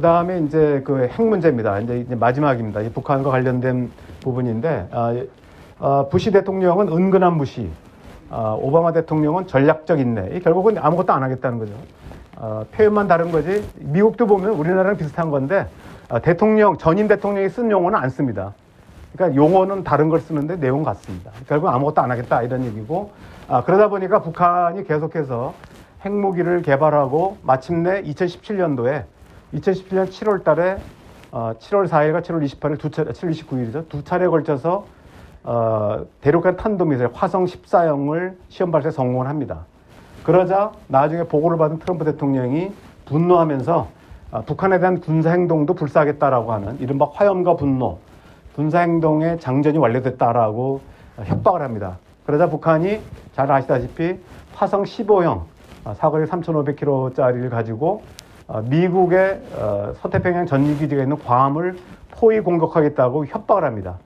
그 다음에 이제 그 핵 문제입니다. 이제, 마지막입니다. 이 북한과 관련된 부분인데, 아, 아, 부시 대통령은 은근한 무시, 아, 오바마 대통령은 전략적 인내. 이 결국은 아무것도 안 하겠다는 거죠. 아, 표현만 다른 거지. 미국도 보면 우리나라랑 비슷한 건데, 아, 대통령, 전임 대통령이 쓴 용어는 안 씁니다. 그러니까 용어는 다른 걸 쓰는데 내용 같습니다. 결국 아무것도 안 하겠다 이런 얘기고, 아, 그러다 보니까 북한이 계속해서 핵무기를 개발하고 마침내 2017년도에 2017년 7월 달에 어, 7월 4일과 7월 28일 두 차례, 7월 29일이죠. 두 차례에 걸쳐서 어, 대륙간 탄도미사일 화성 14형을 시험 발사 성공을 합니다. 그러자 나중에 보고를 받은 트럼프 대통령이 분노하면서 아, 북한에 대한 군사 행동도 불사하겠다라고 하는 이른바 화염과 분노, 군사 행동의 장전이 완료됐다라고 협박을 합니다. 그러자 북한이 잘 아시다시피 화성 15형 아, 사거리 3,500km짜리를 가지고 어, 미국의 어, 서태평양 전기기지가 있는 괌을 포위 공격하겠다고 협박을 합니다.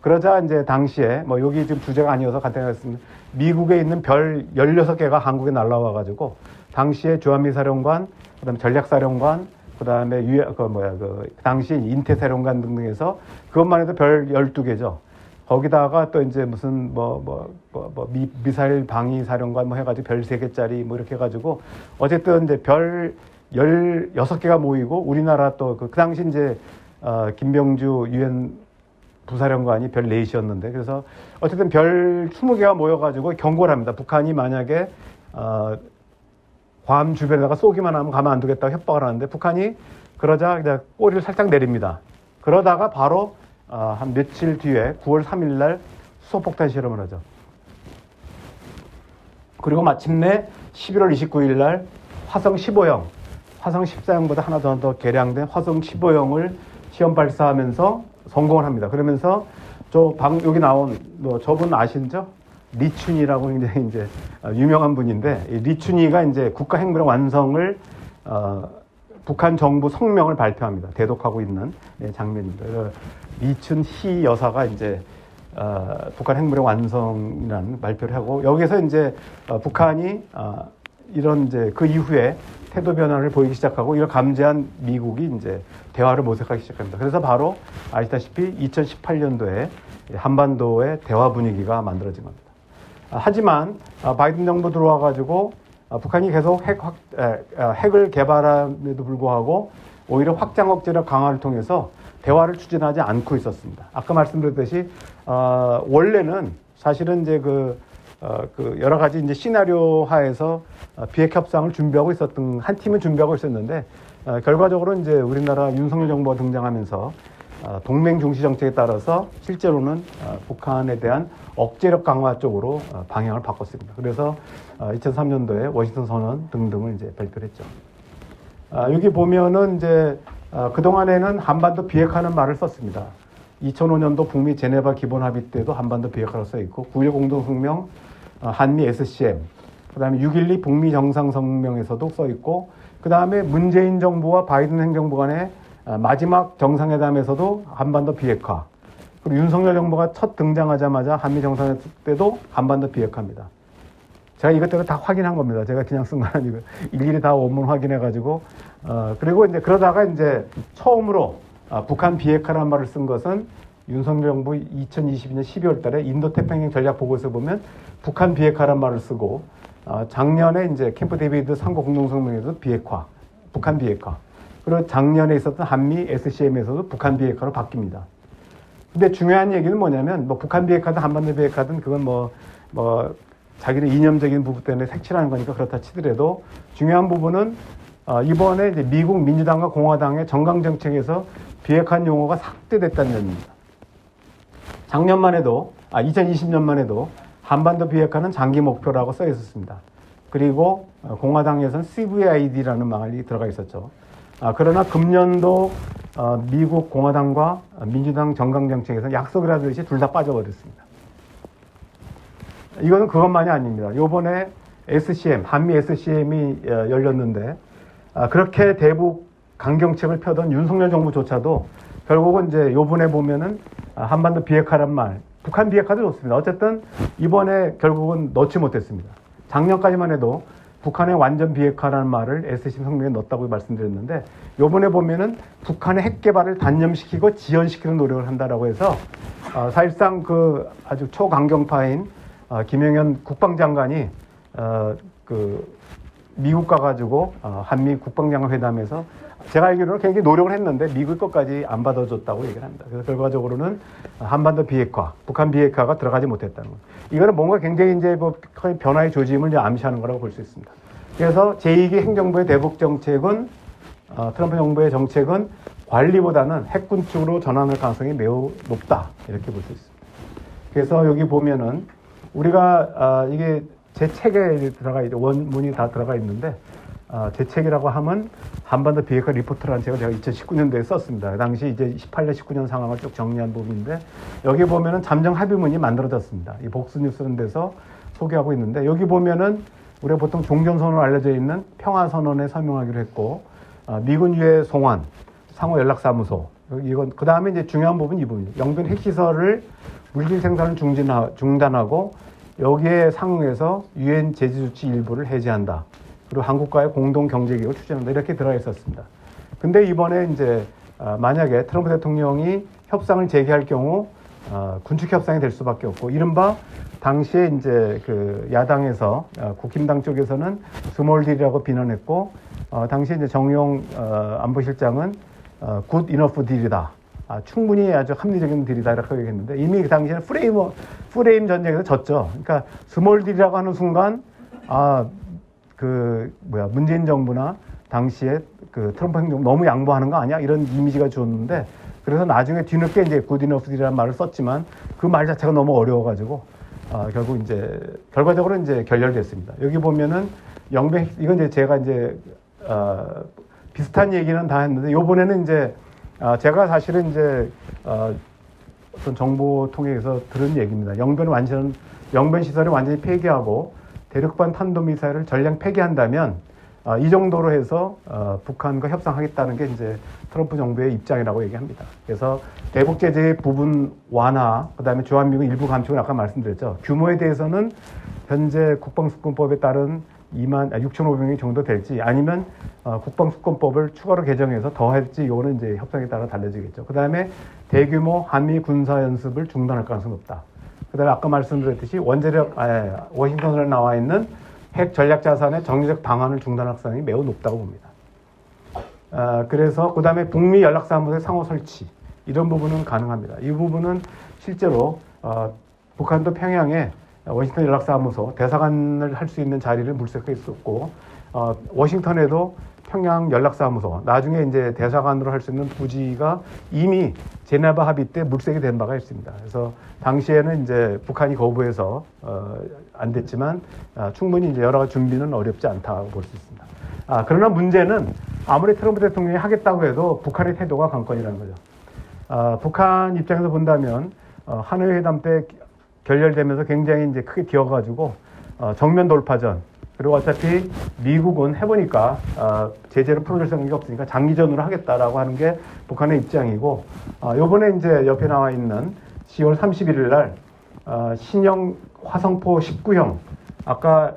그러자 이제 당시에 뭐 여기 지금 주제가 아니어서 간단하겠습니다. 미국에 있는 별 16개가 한국에 날라와 가지고 당시에 주한미 사령관, 그다음에 전략 사령관, 그다음에 유, 그 뭐야 그 당시 인태 사령관 등등에서 그것만 해도 별 12개죠. 거기다가 또 이제 무슨 뭐 뭐 뭐 뭐 미, 미사일 방위 사령관 뭐 해가지고 별 세 개짜리 뭐 이렇게 해가지고 어쨌든 이제 별 16개가 모이고 우리나라 또그 당시 이제 어, 김병주 유엔 부사령관이 별 넷이었는데 그래서 어쨌든 별 20개가 모여가지고 경고를 합니다. 북한이 만약에 어, 괌 주변에다가 쏘기만 하면 가만 안 두겠다고 협박을 하는데 북한이 그러자 그냥 꼬리를 살짝 내립니다. 그러다가 바로 어, 한 며칠 뒤에 9월 3일 날 수소폭탄 실험을 하죠. 그리고 마침내 11월 29일 날 화성 15형, 화성 14형보다 하나 더, 더 개량된 화성 15형을 시험 발사하면서 성공을 합니다. 그러면서 저 방 여기 나온 뭐 저분 아시죠? 리춘이라고 굉장히 이제 어, 유명한 분인데 이 리춘이가 이제 국가 핵무력 완성을 어, 북한 정부 성명을 발표합니다. 대독하고 있는 예, 장면입니다. 그래서 리춘 희 여사가 이제 어, 북한 핵무력 완성이라는 발표를 하고 여기서 이제 어, 북한이 어, 이런 이제 그 이후에 태도 변화를 보이기 시작하고 이걸 감지한 미국이 이제 대화를 모색하기 시작합니다. 그래서 바로 아시다시피 2018년도에 한반도의 대화 분위기가 만들어진 겁니다. 아, 하지만 아, 바이든 정부 들어와 가지고 아, 북한이 계속 핵 아, 핵을 개발함에도 불구하고 오히려 확장 억제력 강화를 통해서 대화를 추진하지 않고 있었습니다. 아까 말씀드렸듯이 어, 원래는 사실은 이제 그, 어, 그 여러 가지 이제 시나리오 하에서 어, 비핵 협상을 준비하고 있었던 한 팀은 준비하고 있었는데 어, 결과적으로 이제 우리나라 윤석열 정부가 등장하면서 어, 동맹 중시 정책에 따라서 실제로는 어, 북한에 대한 억제력 강화 쪽으로 어, 방향을 바꿨습니다. 그래서 어, 2003년도에 워싱턴 선언 등등을 이제 발표를 했죠. 아, 여기 보면은 이제 어, 그동안에는 한반도 비핵화는 말을 썼습니다. 2005년도 북미 제네바 기본 합의 때도 한반도 비핵화로 써 있고 9.1 공동성명 어, 한미 SCM 그다음에 6.12 북미 정상 성명에서도 써 있고 그다음에 문재인 정부와 바이든 행정부 간의 어, 마지막 정상회담에서도 한반도 비핵화 그리고 윤석열 정부가 첫 등장하자마자 한미 정상회담 때도 한반도 비핵화입니다. 제가 이것저것 다 확인한 겁니다. 제가 그냥 쓴 건 아니고 일일이 다 원문 확인해가지고 어, 그리고 이제 그러다가 이제 처음으로 아, 북한 비핵화란 말을 쓴 것은 윤석열 정부 2022년 12월 달에 인도 태평양 전략 보고서 보면 북한 비핵화란 말을 쓰고 어, 작년에 이제 캠프 데이비드 상고 공동성명에도 비핵화, 북한 비핵화 그리고 작년에 있었던 한미 SCM에서도 북한 비핵화로 바뀝니다. 근데 중요한 얘기는 뭐냐면 뭐 북한 비핵화든 한반도 비핵화든 그건 뭐뭐 자기는 이념적인 부분 때문에 색칠하는 거니까 그렇다 치더라도 중요한 부분은 어, 이번에 이제 미국 민주당과 공화당의 정강 정책에서 비핵화 용어가 삭제됐다는 점입니다. 작년만 해도 아 2020년만 해도 한반도 비핵화는 장기 목표라고 써 있었습니다. 그리고 어, 공화당에서는 CVID라는 말이 들어가 있었죠. 아, 그러나 금년도 어, 미국 공화당과 민주당 정강 정책에서 약속을 하듯이 둘 다 빠져버렸습니다. 이거는 그것만이 아닙니다. 요번에 SCM, 한미 SCM이 어, 열렸는데 아, 그렇게 대북 강경책을 펴던 윤석열 정부조차도 결국은 이제 요번에 보면은 아, 한반도 비핵화란 말, 북한 비핵화도 좋습니다. 어쨌든 이번에 결국은 넣지 못했습니다. 작년까지만 해도 북한의 완전 비핵화라는 말을 SC 성명에 넣었다고 말씀드렸는데 요번에 보면은 북한의 핵 개발을 단념시키고 지연시키는 노력을 한다라고 해서 어, 사실상 그 아주 초강경파인 어, 김영현 국방장관이 어, 그 미국 가가지고 어, 한미 국방장관 회담에서 제가 알기로는 굉장히 노력을 했는데 미국 것까지 안 받아줬다고 얘기를 합니다. 그래서 결과적으로는 한반도 비핵화, 북한 비핵화가 들어가지 못했다는 거예요. 이거는 뭔가 굉장히 이제 뭐 변화의 조짐을 암시하는 거라고 볼 수 있습니다. 그래서 제2기 행정부의 대북 정책은 어, 트럼프 정부의 정책은 관리보다는 핵군 쪽으로 전환할 가능성이 매우 높다 이렇게 볼 수 있습니다. 그래서 여기 보면은 우리가 아, 이게 제 책에 들어가 있 원문이 다 들어가 있는데 아, 제 책이라고 하면 한반도 비핵화 리포트라는 책을 제가 2019년도에 썼습니다. 그 당시 이제 18년, 19년 상황을 쭉 정리한 부분인데 여기 보면은 잠정 합의문이 만들어졌습니다. 이 복수뉴스는 데서 소개하고 있는데 여기 보면은 우리가 보통 종전선언 알려져 있는 평화선언에 설명하기로 했고 아, 미군 유해 송환, 상호 연락사무소 이건 그 다음에 이제 중요한 부분 이 부분이에요. 영변 핵시설을 물질 생산을 중진하, 중단하고 여기에 상응해서 유엔 제재 조치 일부를 해제한다. 그리고 한국과의 공동 경제 계획을 추진한다. 이렇게 들어가 있었습니다. 근데 이번에 이제 아, 만약에 트럼프 대통령이 협상을 재개할 경우 아, 군축 협상이 될 수밖에 없고 이른바 당시에 이제 그 야당에서 아, 국힘당 쪽에서는 스몰딜이라고 비난했고 어, 당시에 이제 정용 어, 안보실장은 어, 굿 이너프 딜이다. 아, 충분히 아주 합리적인 딜이다 이렇게 얘기했는데 이미 그 당시에는 프레임 프레임 전쟁에서 졌죠. 그러니까 스몰 딜이라고 하는 순간 아 그 뭐야 문재인 정부나 당시에 그 트럼프 행정 너무 양보하는 거 아니야 이런 이미지가 줬는데 그래서 나중에 뒤늦게 이제 굿 이너프 딜이라는 말을 썼지만 그 말 자체가 너무 어려워가지고 아, 결국 이제 결과적으로 이제 결렬됐습니다. 여기 보면은 영배 이건 이제 제가 이제 어, 비슷한 얘기는 다 했는데 요번에는 이제 아, 제가 사실은 이제 어, 어떤 정보 통해서 들은 얘기입니다. 영변 완전 영변 시설을 완전히 폐기하고 대륙간 탄도 미사일을 전량 폐기한다면 아, 이 정도로 해서 어, 북한과 협상하겠다는 게 이제 트럼프 정부의 입장이라고 얘기합니다. 그래서 대북 제재 부분 완화, 그다음에 주한미군 일부 감축을 아까 말씀드렸죠. 규모에 대해서는 현재 국방수권법에 따른 2만 6,500명 정도 될지 아니면 어, 국방수권법을 추가로 개정해서 더 할지 이거는 이제 협상에 따라 달라지겠죠. 그다음에 대규모 한미 군사 연습을 중단할 가능성이 높다. 그다음에 아까 말씀드렸듯이 원자력 아, 워싱턴에 나와 있는 핵 전략 자산의 정리적 방안을 중단할 가능성이 매우 높다고 봅니다. 아, 그래서 그다음에 북미 연락사무소의 상호 설치 이런 부분은 가능합니다. 이 부분은 실제로 어, 북한도 평양에 워싱턴 연락사무소 대사관을 할 수 있는 자리를 물색해 있었고 어, 워싱턴에도 평양 연락사무소 나중에 이제 대사관으로 할 수 있는 부지가 이미 제네바 합의 때 물색이 된 바가 있습니다. 그래서 당시에는 이제 북한이 거부해서 어, 안 됐지만 아, 충분히 이제 여러 가지 준비는 어렵지 않다고 볼 수 있습니다. 아, 그러나 문제는 아무리 트럼프 대통령이 하겠다고 해도 북한의 태도가 관건이라는 거죠. 아, 북한 입장에서 본다면 어, 하노이 회담 때 결렬되면서 굉장히 이제 크게 기어가지고 어, 정면 돌파전 그리고 어차피 미국은 해보니까 어, 제재를 풀어줄 생각이 없으니까 장기전으로 하겠다라고 하는 게 북한의 입장이고 어, 요번에 이제 옆에 나와 있는 10월 31일 날 어, 신형 화성포 19형 아까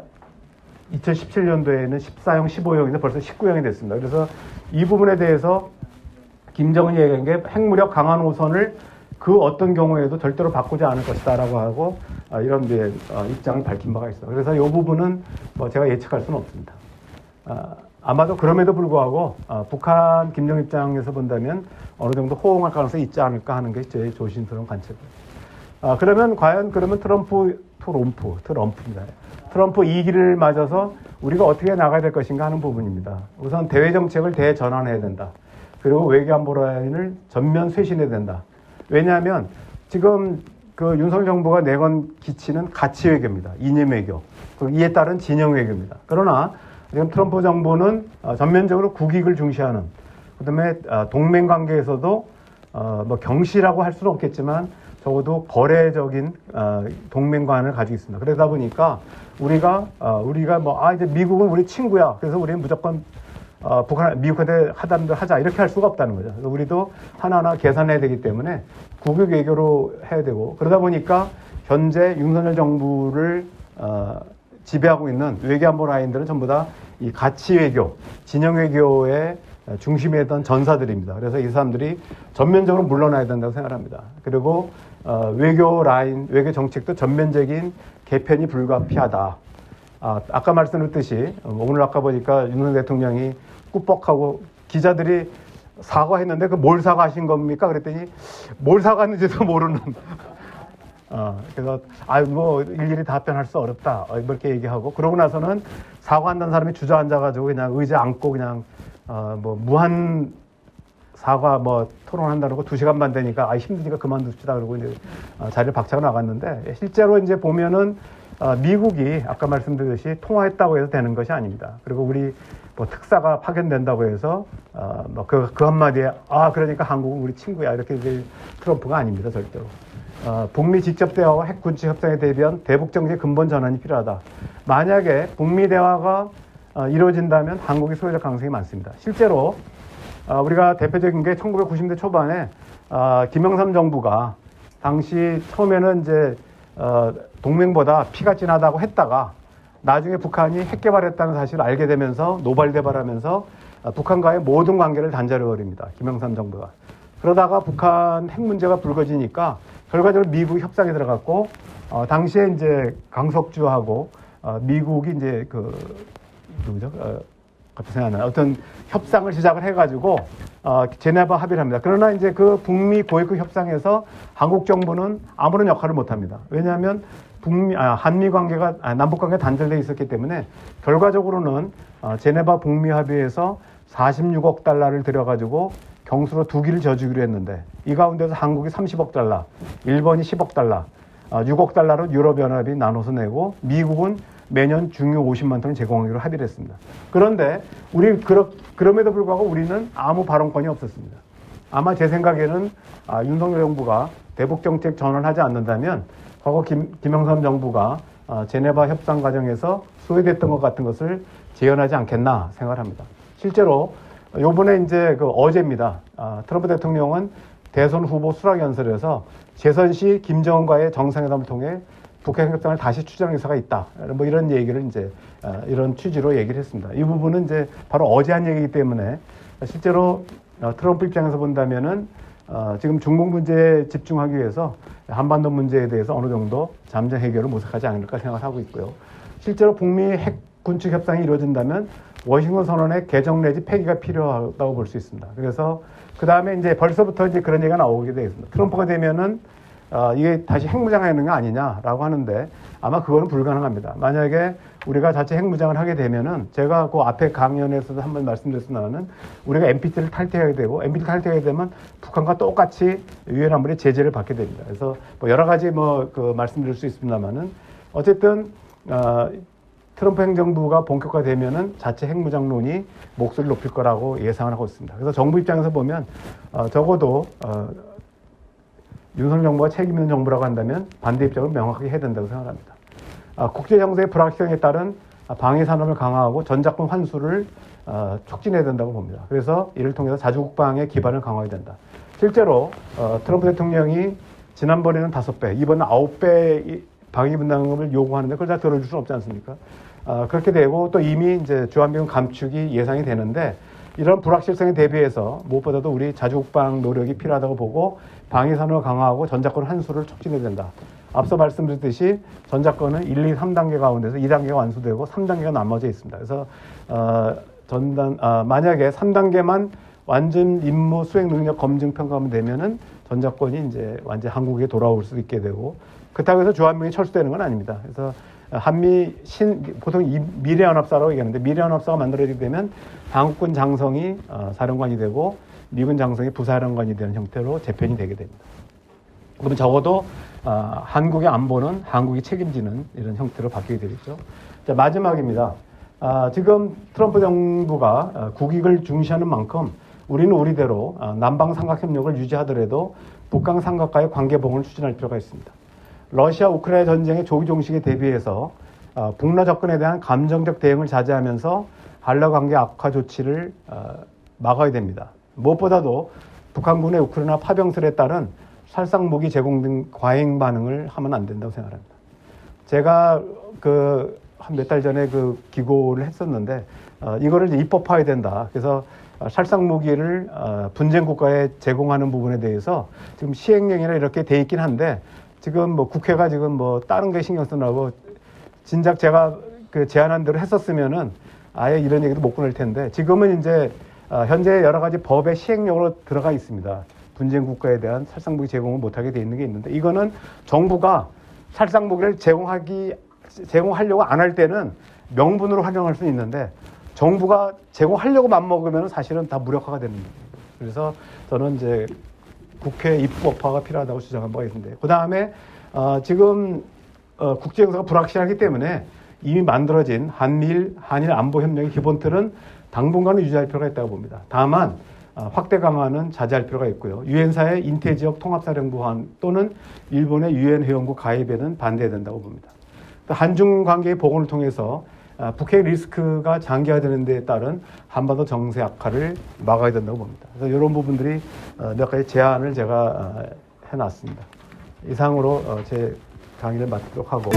2017년도에는 14형, 15형인데 벌써 19형이 됐습니다. 그래서 이 부분에 대해서 김정은이 얘기한 게 핵무력 강한 호선을 그 어떤 경우에도 절대로 바꾸지 않을 것이다라고 하고 아, 이런 이제 어, 입장을 밝힌 바가 있어. 그래서 이 부분은 뭐 제가 예측할 수는 없습니다. 아, 아마도 그럼에도 불구하고 아, 북한 김정 입장에서 본다면 어느 정도 호응할 가능성이 있지 않을까 하는 게 제 조심스러운 관측입니다. 아, 그러면 과연 그러면 트럼프 트럼프 트럼프입니다. 트럼프 2기를 맞아서 우리가 어떻게 나가야 될 것인가 하는 부분입니다. 우선 대외 정책을 대전환해야 된다. 그리고 외교안보 라인을 전면 쇄신해야 된다. 왜냐하면 지금 그 윤석열 정부가 내건 기치는 가치 외교입니다. 이념 외교. 이에 따른 진영 외교입니다. 그러나 지금 트럼프 정부는 어, 전면적으로 국익을 중시하는 그다음에 어, 동맹 관계에서도 어, 뭐 경시라고 할 수는 없겠지만 적어도 거래적인 어, 동맹관을 가지고 있습니다. 그러다 보니까 우리가 어, 우리가 뭐 아 이제 미국은 우리 친구야. 그래서 우리는 무조건 어, 북한 미국한테 하담들 하자 이렇게 할 수가 없다는 거죠. 우리도 하나하나 계산해야 되기 때문에 국익 외교로 해야 되고 그러다 보니까 현재 윤석열 정부를 어, 지배하고 있는 외교안보 라인들은 전부 다 이 가치 외교, 진영 외교의 중심에 있던 전사들입니다. 그래서 이 사람들이 전면적으로 물러나야 된다고 생각합니다. 그리고 어, 외교 라인, 외교 정책도 전면적인 개편이 불가피하다. 아, 아까 말씀드렸듯이 어, 오늘 아까 보니까 윤석열 대통령이 꾸벅하고 기자들이 사과했는데 그 뭘 사과하신 겁니까? 그랬더니 뭘 사과했는지도 모르는. 어, 그래서 아뭐 일일이 답변할 수 어렵다 어, 이렇게 얘기하고 그러고 나서는 사과한다는 사람이 주저앉아가지고 그냥 의자 앉고 그냥 어, 뭐 무한 사과 뭐 토론한다고 두 시간 반 되니까 아 힘드니까 그만둡시다 그러고 이제 어, 자리를 박차고 나갔는데 실제로 이제 보면은 어, 미국이 아까 말씀드렸듯이 통화했다고 해서 되는 것이 아닙니다. 그리고 우리 뭐 특사가 파견된다고 해서 어, 뭐그 그 한마디에 아 그러니까 한국은 우리 친구야 이렇게 될 트럼프가 아닙니다 절대로. 어, 북미 직접 대화와 핵 군치 협상에 대비한 대북 정책 근본 전환이 필요하다. 만약에 북미 대화가 어, 이루어진다면 한국이 소외될 가능성이 많습니다. 실제로 어, 우리가 대표적인 게 1990대 초반에 어, 김영삼 정부가 당시 처음에는 이제 어, 동맹보다 피가 진하다고 했다가 나중에 북한이 핵 개발했다는 사실을 알게 되면서 노발대발하면서 어, 북한과의 모든 관계를 단절해 버립니다. 김영삼 정부가. 그러다가 북한 핵 문제가 불거지니까 결과적으로 미국 협상에 들어갔고 어, 당시에 이제 강석주하고 어, 미국이 이제 그 누구죠? 어, 갑자기 생각나요. 어떤 협상을 시작을 해가지고 어, 제네바 합의를 합니다. 그러나 이제 그 북미 고위급 협상에서 한국 정부는 아무런 역할을 못합니다. 왜냐하면 북미 아, 한미 관계가 아, 남북 관계 가 단절돼 있었기 때문에 결과적으로는 어, 제네바 북미 합의에서 46억 달러를 들여가지고 경수로 두 기를 져주기로 했는데 이 가운데서 한국이 30억 달러, 일본이 10억 달러, 어, 6억 달러로 유럽연합이 나눠서 내고 미국은 매년 중유 50만 톤을 제공하기로 합의를 했습니다. 그런데 우리 그러, 그럼에도 불구하고 우리는 아무 발언권이 없었습니다. 아마 제 생각에는 아, 윤석열 정부가 대북 정책 전환을 하지 않는다면 과거 김, 김영삼 정부가 아, 제네바 협상 과정에서 소외됐던 것 같은 것을 재현하지 않겠나 생각을 합니다. 실제로 요번에 이제 그 어제입니다. 아, 트럼프 대통령은 대선 후보 수락 연설에서 재선 시 김정은과의 정상회담을 통해 북핵 협상을 다시 추진할 의사가 있다. 뭐 이런 얘기를 이제 아, 이런 취지로 얘기를 했습니다. 이 부분은 이제 바로 어제 한 얘기이기 때문에 실제로 어, 트럼프 입장에서 본다면은 어, 지금 중국 문제에 집중하기 위해서 한반도 문제에 대해서 어느 정도 잠정 해결을 모색하지 않을까 생각을 하고 있고요. 실제로 북미 핵 군축 협상이 이루어진다면 워싱턴 선언의 개정 내지 폐기가 필요하다고 볼 수 있습니다. 그래서 그 다음에 이제 벌써부터 이제 그런 얘기가 나오게 되겠습니다. 트럼프가 되면은 어, 이게 다시 핵무장을 하는 거 아니냐라고 하는데 아마 그거는 불가능합니다. 만약에 우리가 자체 핵무장을 하게 되면은 제가 그 앞에 강연에서도 한번 말씀드렸습니다만은 우리가 NPT를 탈퇴하게 되고 NPT 탈퇴하게 되면 북한과 똑같이 유엔 안보리 제재를 받게 됩니다. 그래서 뭐 여러 가지 뭐 그 말씀드릴 수 있습니다만은 어쨌든 어, 트럼프 행정부가 본격화되면은 자체 핵무장론이 목소리를 높일 거라고 예상을 하고 있습니다. 그래서 정부 입장에서 보면 어, 적어도 어, 윤석열 정부가 책임 있는 정부라고 한다면 반대 입장을 명확하게 해야 된다고 생각합니다. 아, 국제 정세의 불확실성에 따른 방위 산업을 강화하고 전작권 환수를 어, 촉진해야 된다고 봅니다. 그래서 이를 통해서 자주 국방의 기반을 강화해야 된다. 실제로 어, 트럼프 대통령이 지난번에는 다섯 배, 이번은 아홉 배 방위 분담금을 요구하는데 그걸 다 들어줄 수는 없지 않습니까? 어, 그렇게 되고 또 이미 이제 주한미군 감축이 예상이 되는데 이런 불확실성에 대비해서 무엇보다도 우리 자주국방 노력이 필요하다고 보고 방위 산업을 강화하고 전작권 환수를 촉진해야 된다. 앞서 말씀드렸듯이 전작권은 1, 2, 3단계 가운데서 2단계가 완수되고 3단계가 나머져 있습니다. 그래서 어, 전단 아, 만약에 3단계만 완전 임무 수행 능력 검증 평가하면 되면은 전작권이 이제 완전 한국에 돌아올 수 있게 되고 그렇다고 해서 주한미군이 철수되는 건 아닙니다. 그래서 한미 신 보통 이 미래연합사라고 얘기하는데 미래연합사가 만들어지게 되면 한국군 장성이 어, 사령관이 되고 미군 장성이 부사령관이 되는 형태로 재편이 되게 됩니다. 그러면 적어도 어, 한국의 안보는 한국이 책임지는 이런 형태로 바뀌게 되겠죠. 자, 마지막입니다. 아, 지금 트럼프 정부가 어, 국익을 중시하는 만큼 우리는 우리대로 어, 남방 삼각 협력을 유지하더라도 북강 삼각과의 관계 봉을 추진할 필요가 있습니다. 러시아 우크라이나 전쟁의 조기 종식에 대비해서 어, 북러 접근에 대한 감정적 대응을 자제하면서 한러 관계 악화 조치를 어, 막아야 됩니다. 무엇보다도 북한군의 우크라이나 파병설에 따른 살상 무기 제공 등 과잉 반응을 하면 안 된다고 생각합니다. 제가 그 한 몇 달 전에 그 기고를 했었는데 어, 이거를 입법화해야 된다. 그래서 어, 살상 무기를 어, 분쟁 국가에 제공하는 부분에 대해서 지금 시행령이나 이렇게 돼 있긴 한데 지금 뭐 국회가 지금 뭐 다른 게 신경 쓰느라고 진작 제가 그 제안한 대로 했었으면은 아예 이런 얘기도 못 꺼낼 텐데 지금은 이제 어, 현재 여러 가지 법의 시행령으로 들어가 있습니다. 분쟁 국가에 대한 살상무기 제공을 못하게 돼 있는 게 있는데 이거는 정부가 살상무기를 제공하기 제공하려고 안 할 때는 명분으로 활용할 수 있는데 정부가 제공하려고 맘 먹으면 사실은 다 무력화가 거예요. 그래서 저는 이제 국회 입법화가 필요하다고 주장한 바가 있는데 그 다음에 어, 지금 어, 국제 정세가 불확실하기 때문에 이미 만들어진 한미일 한일 안보 협력의 기본 틀은 당분간은 유지할 필요가 있다고 봅니다. 다만 어, 확대 강화는 자제할 필요가 있고요. 유엔사의 인태 지역 통합사령부 한 또는 일본의 유엔 회원국 가입에는 반대해야 된다고 봅니다. 또 한중 관계의 복원을 통해서 아, 북핵 리스크가 장기화되는 데 따른 한반도 정세 악화를 막아야 된다고 봅니다. 그래서 이런 부분들이 어, 몇 가지 제안을 제가 어, 해놨습니다. 이상으로 어, 제 강의를 마치도록 하고.